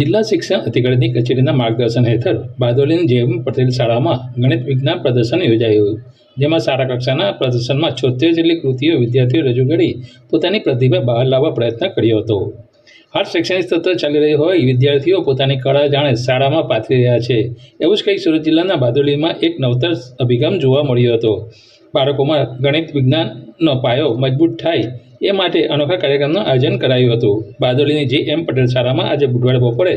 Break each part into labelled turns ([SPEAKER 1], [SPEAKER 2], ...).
[SPEAKER 1] જિલ્લા શિક્ષણ અધિકારીની કચેરીના માર્ગદર્શન હેઠળ બારડોલીની જેમ પટેલ શાળામાં ગણિત વિજ્ઞાન પ્રદર્શન યોજાયું. જેમાં શાળા કક્ષાના પ્રદર્શનમાં છોતેર જેટલી કૃતિઓ વિદ્યાર્થીઓ રજૂ કરી પોતાની પ્રતિભા બહાર લાવવા પ્રયત્ન કર્યો હતો. હાલ શૈક્ષણિક સત્ર ચાલી રહ્યું હોય, વિદ્યાર્થીઓ પોતાની કળા જાણે શાળામાં પાથરી રહ્યા છે. એવું જ કંઈક સુરત જિલ્લાના બારડોલીમાં એક નવતર અભિગમ જોવા મળ્યો હતો. બાળકોમાં ગણિત વિજ્ઞાનનો પાયો મજબૂત થાય એ માટે અનોખા કાર્યક્રમનું આયોજન કરાયું હતું. બારડોલીની જે એમ પટેલ શાળામાં આજે બુધવારે બપોરે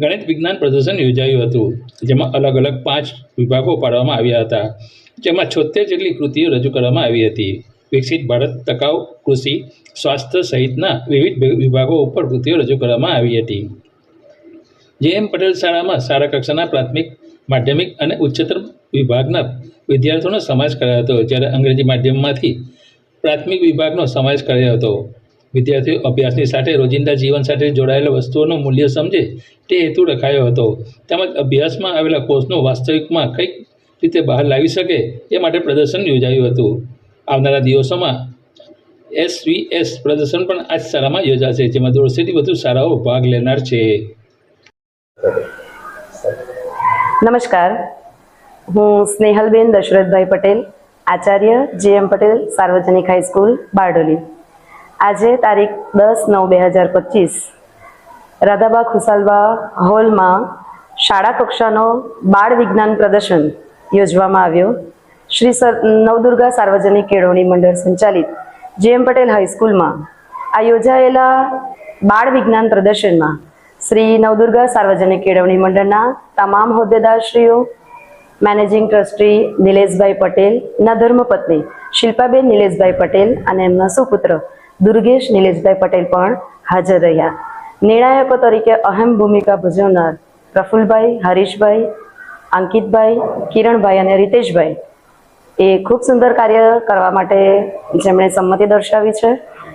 [SPEAKER 1] ગણિત વિજ્ઞાન પ્રદર્શન યોજાયું હતું, જેમાં અલગ અલગ પાંચ વિભાગો પાડવામાં આવ્યા હતા, જેમાં છોતેર જેટલી કૃતિઓ રજૂ કરવામાં આવી હતી. વિકસિત ભારત ટકાઉ કૃષિ, સ્વાસ્થ્ય સહિતના વિવિધ વિભાગો ઉપર કૃતિઓ રજૂ કરવામાં આવી હતી. જે એમ પટેલ શાળામાં શાળા કક્ષાના પ્રાથમિક, માધ્યમિક અને ઉચ્ચતર વિભાગના વિદ્યાર્થીઓનો સમાવેશ કરાયો હતો, જ્યારે અંગ્રેજી માધ્યમમાંથી પ્રાથમિક વિભાગનો સમાવેશ કર્યો હતો. વિદ્યાર્થીઓ અભ્યાસની સાથે રોજિંદા જીવન સાથે જોડાયેલા વસ્તુઓનું મૂલ્ય સમજે તે હેતુ રખાયો હતો. તેમજ અભ્યાસમાં આવેલા કોર્સનું વાસ્તવિકમાં કંઈક રીતે બહાર લાવી શકે એ માટે પ્રદર્શન યોજાયું હતું. આવનારા દિવસોમાં એસવીએસ પ્રદર્શન પણ આ શાળામાં યોજાશે, જેમાં દોઢસોથી વધુ શાળાઓ ભાગ લેનાર છે.
[SPEAKER 2] નમસ્કાર. હું સ્નેહલબેન દશરથભાઈ પટેલ. આચાર્ય જે એમ પટેલ સાર્વજનિક હાઈસ્કૂલ બારડોલી. આજે તારીખ દસ નવ બે હજાર પચીસ. રાધાબા ખુશાલબા હોલમાં શાળા કક્ષાનો બાળ વિજ્ઞાન પ્રદર્શન યોજવામાં આવ્યો. શ્રી નવદુર્ગા સાર્વજનિક કેળવણી મંડળ સંચાલિત જે એમ પટેલ હાઈસ્કૂલમાં આ યોજાયેલા બાળ વિજ્ઞાન પ્રદર્શનમાં શ્રી નવદુર્ગા સાર્વજનિક કેળવણી મંડળના તમામ હોદ્દેદારશ્રીઓ મેનેજિંગ ટ્રસ્ટી નિલેશભાઈ પટેલ ના ધર્મપત્ની શિલ્પાબેન નિલેશભાઈ પટેલ અને એમના સુપુત્ર દુર્ગેશ નિલેશભાઈ પટેલ પણ હાજર રહ્યા. નિર્ણાયકો તરીકે અહમ ભૂમિકા ભજવનાર પ્રફુલભાઈ, હરીશભાઈ, અંકિતભાઈ, કિરણભાઈ અને રીતેશભાઈ. એ ખૂબ સુંદર કાર્ય કરવા માટે જેમણે સંમતિ દર્શાવી છે.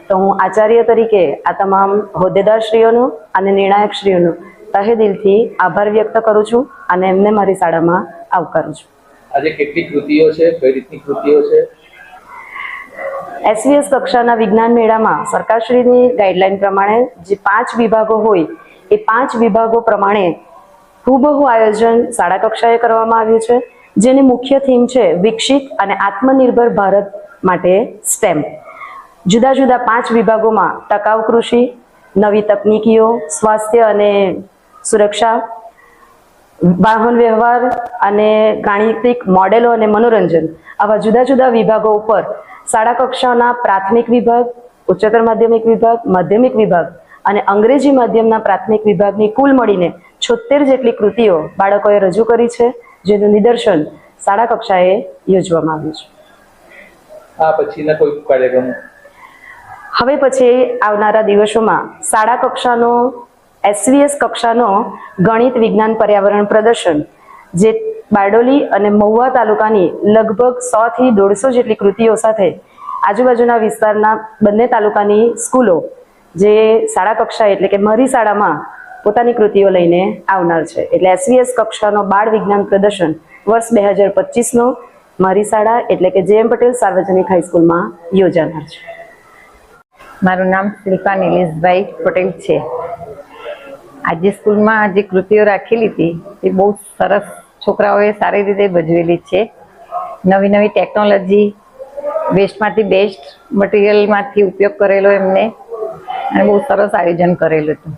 [SPEAKER 2] તો હું આચાર્ય તરીકે આ તમામ હોદ્દેદારશ્રીઓનું અને નિર્ણાયકશ્રીઓનો તહે દિલથી આભાર વ્યક્ત કરું છું અને એમને મારી શાળામાં આવકારું છું.
[SPEAKER 3] આજે કેટલી કૃતિઓ છે? કઈ રીતની કૃતિઓ છે?
[SPEAKER 2] એસવીએસ કક્ષાના વિજ્ઞાન મેળામાં સરકારશ્રીની ગાઈડલાઈન પ્રમાણે જે પાંચ વિભાગો હોય એ પાંચ વિભાગો પ્રમાણે હુબહુ આયોજન શાળા કક્ષાએ કરવામાં આવ્યું છે જેની મુખ્ય થીમ છે વિકસિત અને આત્મનિર્ભર ભારત માટે સ્ટેમ. જુદા જુદા પાંચ વિભાગોમાં ટકાઉ કૃષિ નવી તકનીકીઓ સ્વાસ્થ્ય અને સુરક્ષા વાહન વ્યવહાર અને ગાણિતિક મોડેલો અને મનોરંજન આવા જુદા જુદા વિભાગો ઉપર શાળા કક્ષાના પ્રાથમિક વિભાગ ઉચ્ચતર માધ્યમિક વિભાગ માધ્યમિક વિભાગ અને અંગ્રેજી માધ્યમના પ્રાથમિક વિભાગની કુલ મળીને છોતેર જેટલી કૃતિઓ બાળકોએ રજૂ કરી છે જેનું નિદર્શન શાળા કક્ષાએ યોજવામાં આવ્યું છે.
[SPEAKER 3] આ પછીના કોઈ કાર્યક્રમ?
[SPEAKER 2] હવે પછી આવનારા દિવસોમાં શાળા કક્ષાનો એસવીએસ કક્ષાનો ગણિત વિજ્ઞાન પર્યાવરણ પ્રદર્શન, જે બારડોલી અને મહુવા તાલુકાની લગભગ સો થી દોઢસો જેટલી કૃતિઓ સાથે આજુબાજુના વિસ્તારના બંને તાલુકાની સ્કૂલો, જે શાળા કક્ષા એટલે કે મારી શાળામાં પોતાની કૃતિઓ લઈને આવનાર છે. એટલે એસવીએસ કક્ષાનો બાળ વિજ્ઞાન પ્રદર્શન વર્ષ બે હજાર પચીસનો મારી શાળા એટલે કે જે એમ પટેલ સાર્વજનિક હાઈસ્કૂલમાં યોજાનાર છે.
[SPEAKER 4] મારું નામ શિલ્પા નિલેશભાઈ પટેલ છે. આજે સ્કૂલમાં જે કૃતિઓ રાખેલી હતી, એ બહુ સરસ છોકરાઓએ સારી રીતે ભજવેલી છે. નવી નવી ટેકનોલોજી વેસ્ટમાંથી બેસ્ટ મટીરિયલમાંથી ઉપયોગ કરેલો એમને. અને બહુ સરસ આયોજન કરેલું હતું.